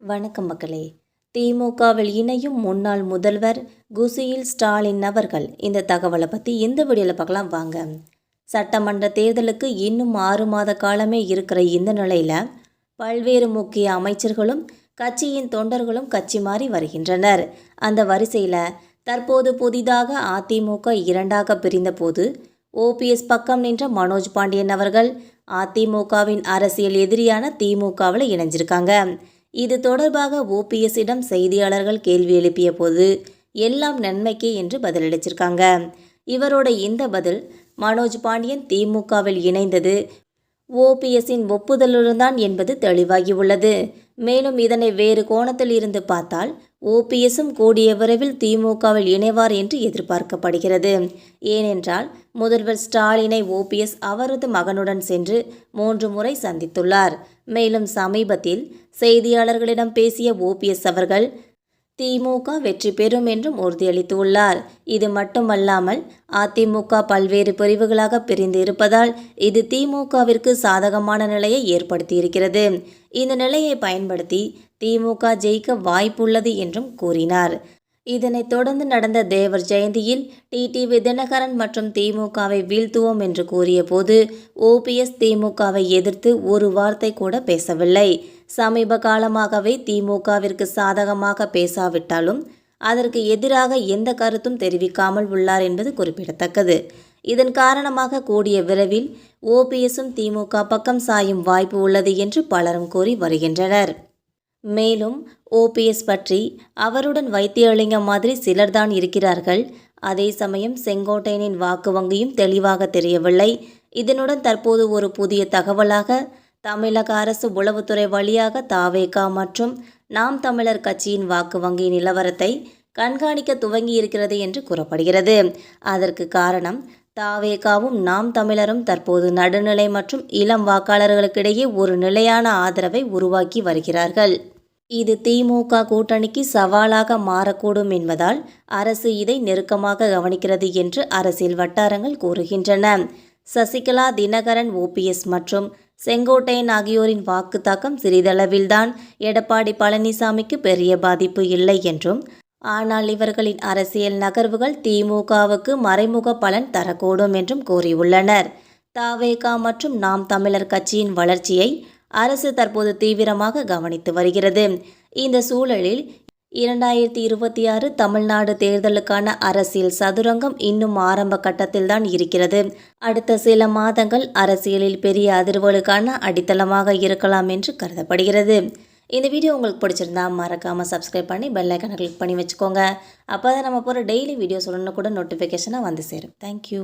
வணக்கம் மக்களே. திமுகவில் இணையும் முன்னாள் முதல்வர் குசியில் ஸ்டாலின் அவர்கள் இந்த தகவலை பற்றி இந்த வீடியோவில் பார்க்கலாம் வாங்க. சட்டமன்ற தேர்தலுக்கு இன்னும் ஆறு மாத காலமே இருக்கிற இந்த நிலையில் பல்வேறு முக்கிய அமைச்சர்களும் கட்சியின் தொண்டர்களும் கட்சி மாறி வருகின்றனர். அந்த வரிசையில் தற்போது புதிதாக அதிமுக இரண்டாக பிரிந்தபோது ஓபிஎஸ் பக்கம் நின்ற மனோஜ் பாண்டியன் அவர்கள் அதிமுகவின் அரசியல் எதிரியான திமுகவில் இணைஞ்சிருக்காங்க. இது தொடர்பாக ஓபிஎஸ்ஸிடம் செய்தியாளர்கள் கேள்வி எழுப்பிய போது எல்லாம் நன்மைக்கே என்று பதிலளிச்சிருக்காங்க. இவரோட இந்த பதில் மனோஜ் பாண்டியன் திமுகவில் இணைந்தது ஓபிஎஸ்ஸின் ஒப்புதலுடன் தான் என்பது தெளிவாகியுள்ளது. மேலும் இதனை வேறு கோணத்தில் இருந்து பார்த்தால் ஓபிஎஸும் கூடிய விரைவில் திமுகவில் இணைவார் என்று எதிர்பார்க்கப்படுகிறது. ஏனென்றால் முதல்வர் ஸ்டாலினை ஓபிஎஸ் அவரது மகனுடன் சென்று மூன்று முறை சந்தித்துள்ளார். மேலும் சமீபத்தில் செய்தியாளர்களிடம் பேசிய ஓபிஎஸ் அவர்கள் திமுக வெற்றி பெறும் என்றும் உறுதியளித்துள்ளார். இது மட்டுமல்லாமல் அதிமுக பல்வேறு பிரிவுகளாக பிரிந்து இருப்பதால் இது திமுகவிற்கு சாதகமான நிலையை ஏற்படுத்தியிருக்கிறது. இந்த நிலையை பயன்படுத்தி திமுக ஜெயிக்க வாய்ப்புள்ளது என்றும் கூறினார். இதனைத் தொடர்ந்து நடந்த தேவர் ஜெயந்தியில் டிடிவி தினகரன் மற்றும் திமுகவை வீழ்த்துவோம் என்று கூறிய போது ஓபிஎஸ் திமுகவை எதிர்த்து ஒரு வார்த்தை கூட பேசவில்லை. சமீப காலமாகவே திமுகவிற்கு சாதகமாக பேசாவிட்டாலும் அதற்கு எதிராக எந்த கருத்தும் தெரிவிக்காமல் உள்ளார் என்பது குறிப்பிடத்தக்கது. இதன் காரணமாக கூடிய விரைவில் ஓபிஎஸும் திமுக பக்கம் சாயும் வாய்ப்பு உள்ளது என்று பலரும் கூறி வருகின்றனர். மேலும் ஓபிஎஸ் பற்றி அவருடன் வைத்தியலிங்கம் மாதிரி சிலர்தான் இருக்கிறார்கள். அதே சமயம் செங்கோட்டையனின் வாக்கு வங்கியும் தெளிவாக தெரியவில்லை. இதனுடன் தற்போது ஒரு புதிய தகவலாக தமிழக அரசு உளவுத்துறை வழியாக தாவேகா மற்றும் நாம் தமிழர் கட்சியின் வாக்கு வங்கி நிலவரத்தை கண்காணிக்க துவங்கி இருக்கிறது என்று கூறப்படுகிறது. அதற்கு காரணம் தாவேகாவும் நாம் தமிழரும் தற்போது நடுநிலை மற்றும் இளம் வாக்காளர்களுக்கிடையே ஒரு நிலையான ஆதரவை உருவாக்கி வருகிறார்கள். இது திமுக கூட்டணிக்கு சவாலாக மாறக்கூடும் என்பதால் அரசு இதை நெருக்கமாக கவனிக்கிறது என்று அரசியல் வட்டாரங்கள் கூறுகின்றன. சசிகலா தினகரன் ஓபிஎஸ் மற்றும் செங்கோட்டையன் ஆகியோரின் வாக்கு தாக்கம் சிறிதளவில்தான். எடப்பாடி பழனிசாமிக்கு பெரிய பாதிப்பு இல்லை என்றும் ஆனால் இவர்களின் அரசியல் நகர்வுகள் திமுகவுக்கு மறைமுக பலன் தரக்கூடும் என்றும் கூறியுள்ளனர். தாவேகா மற்றும் நாம் தமிழர் கட்சியின் வளர்ச்சியை அரசு தற்போது தீவிரமாக கவனித்து வருகிறது. இந்த சூழலில் இரண்டாயிரத்தி இருபத்தி ஆறு தமிழ்நாடு தேர்தலுக்கான அரசியல் சதுரங்கம் இன்னும் ஆரம்ப கட்டத்தில்தான் இருக்கிறது. அடுத்த சில மாதங்கள் அரசியலில் பெரிய அதிர்வுகளுக்கான அடித்தளமாக இருக்கலாம் என்று கருதப்படுகிறது. இந்த வீடியோ உங்களுக்கு பிடிச்சிருந்தா மறக்காமல் சப்ஸ்கிரைப் பண்ணி பெல் ஐக்கனை கிளிக் பண்ணி வச்சுக்கோங்க. அப்போ தான் நம்ம போகிற டெய்லி வீடியோஸ் உடனே கூட நோட்டிஃபிகேஷனாக வந்து சேரும். தேங்க்யூ